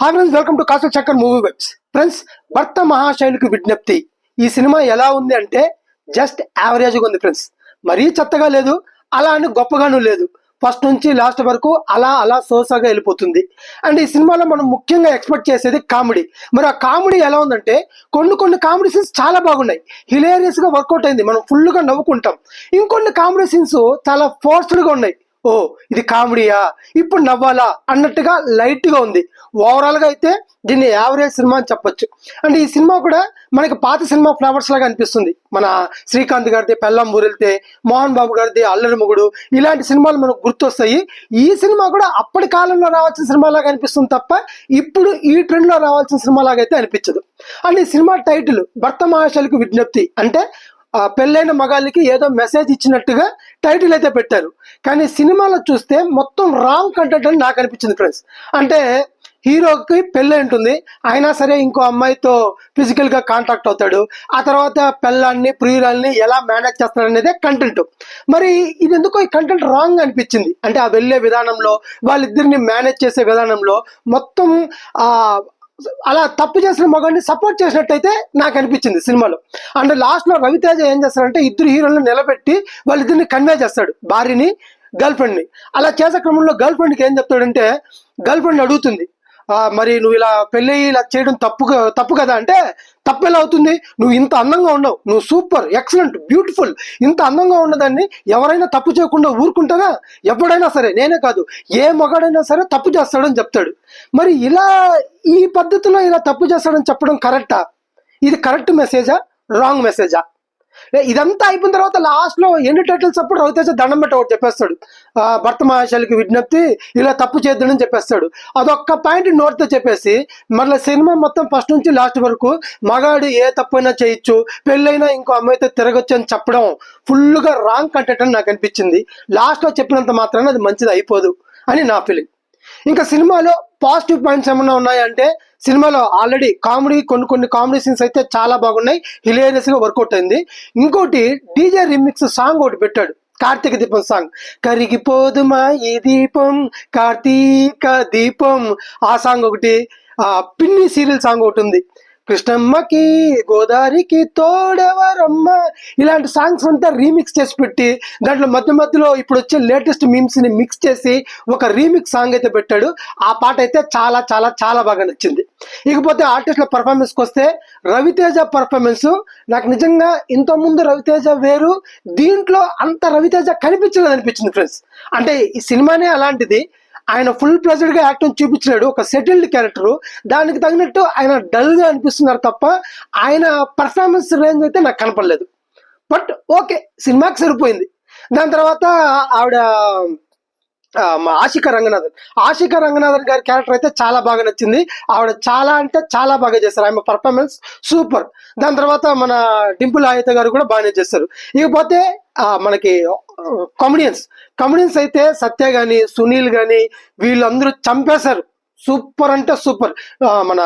Hi friends welcome to కాసల్ చక్కర్ movie webs friends భర్త మహాశైలికి విజ్ఞప్తి. ఈ సినిమా ఎలా ఉంది అంటే జస్ట్ యావరేజ్గా ఉంది ఫ్రెండ్స్ మరీ చెత్తగా లేదు అలా అని గొప్పగాను లేదు. ఫస్ట్ నుంచి లాస్ట్ వరకు అలా అలా సోసాగా వెళ్ళిపోతుంది. అండ్ ఈ సినిమాలో మనం ముఖ్యంగా ఎక్స్పెక్ట్ చేసేది కామెడీ. మరి ఆ కామెడీ ఎలా ఉందంటే కొన్ని కొన్ని కామెడీ సీన్స్ చాలా బాగున్నాయి. హిలేరియస్గా వర్కౌట్ అయింది. మనం ఫుల్గా నవ్వుకుంటాం. ఇంకొన్ని కామెడీ సీన్స్ చాలా ఫోర్స్డ్గా ఉన్నాయి. ఓ ఇది కామెడీయా? ఇప్పుడు నవ్వాలా? అన్నట్టుగా లైట్గా ఉంది. ఓవరాల్గా అయితే దీన్ని యావరేజ్ సినిమా అని చెప్పొచ్చు. అండ్ ఈ సినిమా కూడా మనకి పాత సినిమా ఫ్లవర్స్ లాగా అనిపిస్తుంది. మన శ్రీకాంత్ గారిది పెళ్ళం ఊరెళ్తే మోహన్ బాబు గారిది అల్లరి మొగుడు ఇలాంటి సినిమాలు మనకు గుర్తొస్తాయి. ఈ సినిమా కూడా అప్పటి కాలంలో రావాల్సిన సినిమా లాగా అనిపిస్తుంది తప్ప ఇప్పుడు ఈ ట్రెండ్లో రావాల్సిన సినిమా లాగా అయితే అనిపించదు. అండ్ ఈ సినిమా టైటిల్ భర్త మహాశాలకు విజ్ఞప్తి. అంటే ఆ పెళ్ళైన మగాళ్ళకి ఏదో మెసేజ్ ఇచ్చినట్టుగా టైటిల్ అయితే పెట్టారు. కానీ సినిమాలో చూస్తే మొత్తం రాంగ్ కంటెంట్ అని నాకు అనిపించింది ఫ్రెండ్స్ అంటే హీరోకి పెళ్ళి ఉంటుంది. అయినా సరే ఇంకో అమ్మాయితో ఫిజికల్గా కాంటాక్ట్ అవుతాడు. ఆ తర్వాత పెళ్ళాన్ని ప్రియురాల్ని ఎలా మేనేజ్ చేస్తాడు అనేదే కంటెంట్ మరి ఇది ఎందుకో ఈ కంటెంట్ రాంగ్ అనిపించింది. అంటే ఆ వెళ్ళే విధానంలో వాళ్ళిద్దరిని మేనేజ్ చేసే విధానంలో మొత్తం అలా తప్పు చేసిన మగాడిని సపోర్ట్ చేసినట్టయితే నాకు అనిపించింది సినిమాలో. అండ్ లాస్ట్లో రవితేజ ఏం చేస్తాడంటే ఇద్దరు హీరోలను నిలబెట్టి వాళ్ళిద్దరిని కన్వే చేస్తాడు భార్యని గర్ల్ ఫ్రెండ్ని అలా చేసే క్రమంలో గర్ల్ ఫ్రెండ్కి ఏం చెప్తాడంటే గర్ల్ ఫ్రెండ్ అడుగుతుంది. మరి నువ్వు ఇలా పెళ్ళి ఇలా చేయడం తప్పు తప్పు కదా అంటే తప్పు ఎలా అవుతుంది? నువ్వు ఇంత అందంగా ఉండవు. నువ్వు సూపర్ ఎక్సలెంట్ బ్యూటిఫుల్. ఇంత అందంగా ఉన్నదాన్ని ఎవరైనా తప్పు చేయకుండా ఊరుకుంటారా? ఎవడైనా సరే నేనే కాదు ఏ మగాడైనా సరే తప్పు చేస్తాడని చెప్తాడు. మరి ఇలా ఈ పద్ధతిలో ఇలా తప్పు చేస్తాడని చెప్పడం కరెక్టా? ఇది కరెక్ట్ మెసేజా? రాంగ్ మెసేజా? ఇదంతా అయిపోయిన తర్వాత లాస్ట్లో ఎన్ని టైటిల్స్ అప్పుడు రవితేజ దండం పెట్టి ఒకటి చెప్పేస్తాడు. ఆ, భర్త మహాశైలికి విజ్ఞప్తి ఇలా తప్పు చేద్దాడని చెప్పేస్తాడు. అదొక్క పాయింట్ నోట్తో చెప్పేసి మళ్ళీ సినిమా మొత్తం ఫస్ట్ నుంచి లాస్ట్ వరకు మగాడు ఏ తప్పైనా చేయొచ్చు పెళ్ళైనా ఇంకో అమ్మాయితో తిరగొచ్చు అని చెప్పడం ఫుల్గా రాంగ్ కంటెంట్ అని నాకు అనిపించింది. లాస్ట్లో చెప్పినంత మాత్రాన అది మంచిది అయిపోదు అని నా ఫీలింగ్ ఇంకా సినిమాలో పాజిటివ్ పాయింట్స్ ఏమైనా ఉన్నాయంటే సినిమాలో ఆల్రెడీ కామెడీ కొన్ని కొన్ని కామెడీ సీన్స్ అయితే చాలా బాగున్నాయి హిలేరియస్గా వర్కౌట్ అయింది. ఇంకోటి డీజే రిమిక్స్ సాంగ్ ఒకటి పెట్టాడు కార్తీక దీపం సాంగ్. కరిగిపోదుమా ఈ దీపం కార్తీక దీపం ఆ సాంగ్ ఒకటి పిన్ని సీరియల్ సాంగ్ ఒకటి ఉంది. కృష్ణమ్మకి గోదావరికి తోడెవరమ్మ? ఇలాంటి సాంగ్స్ అంతా రీమిక్స్ చేసి పెట్టి దాంట్లో మధ్య మధ్యలో ఇప్పుడు వచ్చే లేటెస్ట్ మీమ్స్ని మిక్స్ చేసి ఒక రీమిక్స్ సాంగ్ అయితే పెట్టాడు. ఆ పాట అయితే చాలా చాలా చాలా బాగా నచ్చింది. ఇకపోతే ఆర్టిస్ట్ల పర్ఫార్మెన్స్కి వస్తే రవితేజ పర్ఫార్మెన్స్ నాకు నిజంగా ఇంతకుముందు రవితేజ వేరు దీంట్లో అంత రవితేజ కనిపించలేదు అనిపించింది ఫ్రెండ్స్ అంటే ఈ సినిమానే అలాంటిది. ఆయన ఫుల్ ప్లెజెడ్గా యాక్టింగ్ చూపించినాడు. ఒక సెటిల్డ్ క్యారెక్టర్ దానికి తగినట్టు ఆయన డల్గా అనిపిస్తున్నారు తప్ప ఆయన పర్ఫార్మెన్స్ రేంజ్ అయితే నాకు కనపడలేదు. బట్ ఓకే సినిమాకి సరిపోయింది. దాని తర్వాత ఆవిడ ఆశిక రంగనాథన్. ఆశిక రంగనాథన్ గారి క్యారెక్టర్ అయితే చాలా బాగా నచ్చింది. ఆవిడ చాలా అంటే చాలా బాగా చేశారు ఆమె పర్ఫార్మెన్స్ సూపర్ దాని తర్వాత మన డింపుల్ ఆయత గారు కూడా బాగానే చేస్తారు. ఇకపోతే మనకి కామెడియన్స్ కామెడియన్స్ అయితే సత్య గాని సునీల్ గాని వీళ్ళందరూ చంపేశారు. సూపర్ అంటే సూపర్. మన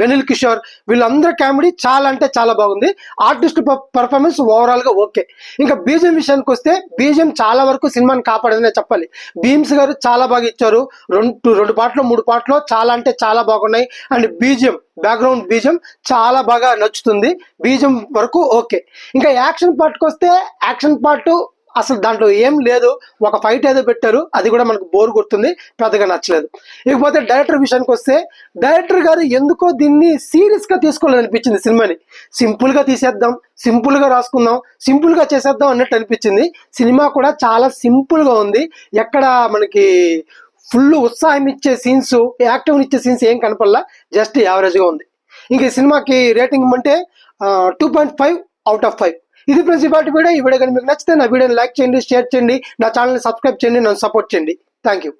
వెనిల్ కిషోర్ వీళ్ళందరి కామెడీ చాలా అంటే చాలా బాగుంది. ఆర్టిస్ట్ పర్ఫార్మెన్స్ ఓవరాల్గా ఓకే. ఇంకా బీజం విషయానికి వస్తే బీజం చాలా వరకు సినిమాని కాపాడదని చెప్పాలి. భీమ్స్ గారు చాలా బాగా ఇచ్చారు. రెండు రెండు పాటలు మూడు పాటలు చాలా అంటే చాలా బాగున్నాయి. అండ్ బీజం బ్యాక్గ్రౌండ్ బీజం చాలా బాగా నచ్చుతుంది. బీజం వరకు ఓకే. ఇంకా యాక్షన్ పార్ట్కి వస్తే యాక్షన్ పార్ట్ అసలు దాంట్లో ఏం లేదు. ఒక ఫైట్ ఏదో పెట్టారు. అది కూడా మనకు బోర్ కొడుతుంది. పెద్దగా నచ్చలేదు. ఇకపోతే డైరెక్టర్ విషయానికి వస్తే డైరెక్టర్ గారు ఎందుకో దీన్ని సీరియస్గా తీసుకోవాలనిపించింది తీసుకోలేదు అనిపించింది సినిమాని సింపుల్గా తీసేద్దాం సింపుల్గా రాసుకుందాం సింపుల్గా చేసేద్దాం అన్నట్టు అనిపించింది. సినిమా కూడా చాలా సింపుల్గా ఉంది. ఎక్కడ మనకి ఫుల్ ఉత్సాహం ఇచ్చే సీన్స్ యాక్టివ్ ఇచ్చే సీన్స్ ఏం కనపడలా. జస్ట్ యావరేజ్గా ఉంది. ఇంక సినిమాకి రేటింగ్ అంటే two point five out of five ఇది ఫ్రెండ్స్ ఇవాటి వీడియో. ఈ వీడియో కానీ మీకు నచ్చితే నా వీడియోని లైక్ చేయండి షేర్ చేయండి నా ఛానల్ని సబ్స్క్రైబ్ చేయండి నన్ను సపోర్ట్ చేయండి. Thank you